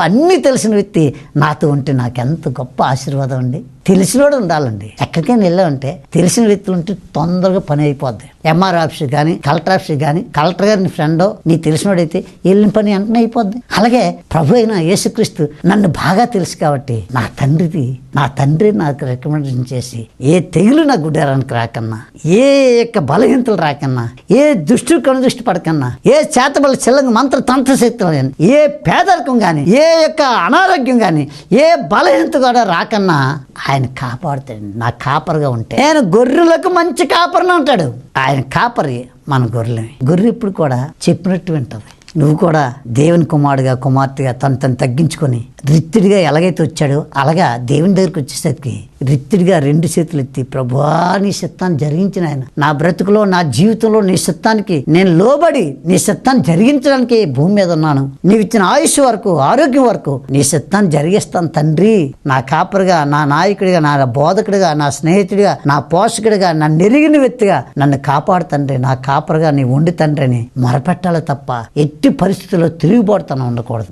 అన్నీ తెలిసిన వ్యక్తి నాతో ఉంటే నాకు ఎంత గొప్ప ఆశీర్వాదం అండి. తెలిసినోడు ఉండాలండి. ఎక్కడికైనా వెళ్ళామంటే తెలిసిన వ్యక్తులు ఉంటే తొందరగా పని అయిపోద్ది. ఎంఆర్ ఆఫీస్ కానీ కలెక్టర్ ఆఫీస్ కానీ కలెక్టర్ గారిని ఫ్రెండో నీ తెలిసినోడైతే వెళ్ళిన పని వెంటనే అయిపోద్ది. అలాగే ప్రభు అయిన యేసుక్రీస్తు నన్ను బాగా తెలుసు కాబట్టి నా తండ్రిది నా తండ్రి నాకు రికమెండేషన్ చేసి ఏ తెగులు నా గుడ్డారానికి రాకన్నా ఏ యొక్క బలహీనతలు రాకన్నా ఏ దుష్టు కనుదృష్టి పడకన్నా ఏ చేతబల చిల్లంగా మంత్ర తంత్రశక్తులు ఏ పేదరికం కానీ ఏ యొక్క అనారోగ్యం కానీ ఏ బలహీనత కూడా రాకన్నా ఆయన కాపాడుతాడు నా కాపరిగా ఉంటే. నేను గొర్రెలకు మంచి కాపరిని ఉంటాడు ఆయన కాపరి మన గొర్రెలే గొర్రె ఇప్పుడు కూడా చెప్పినట్టు వింటది. నువ్వు కూడా దేవుని కుమారుడిగా కుమార్తెగా తను తను తగ్గించుకొని రిత్తుడిగా ఎలాగైతే వచ్చాడో అలాగా దేవుని దగ్గరికి వచ్చేసరికి రిత్తుడిగా రెండు చేతులు ఎత్తి ప్రభువా నీ చిత్తాన్ని జరిగించిన ఆయన. నా బ్రతుకులో నా జీవితంలో నీ చిత్తానికి నేను లోబడి నీ చిత్తాన్ని జరిగించడానికి భూమి మీద ఉన్నాను. నీవు ఇచ్చిన ఆయుష్ వరకు ఆరోగ్యం వరకు నీ చిత్తాన్ని జరిగిస్తాను తండ్రి. నా కాపరిగా నా నాయకుడిగా నా బోధకుడిగా నా స్నేహితుడిగా నా పోషకుడిగా నా నెరిగిన వ్యక్తిగా నన్ను కాపాడు తండ్రి. నా కాపరిగా నీ ఉండి తండ్రి అని మొరపెట్టాలి తప్ప ఎట్టి పరిస్థితుల్లో తిరిగిపోతాను ఉండకూడదు.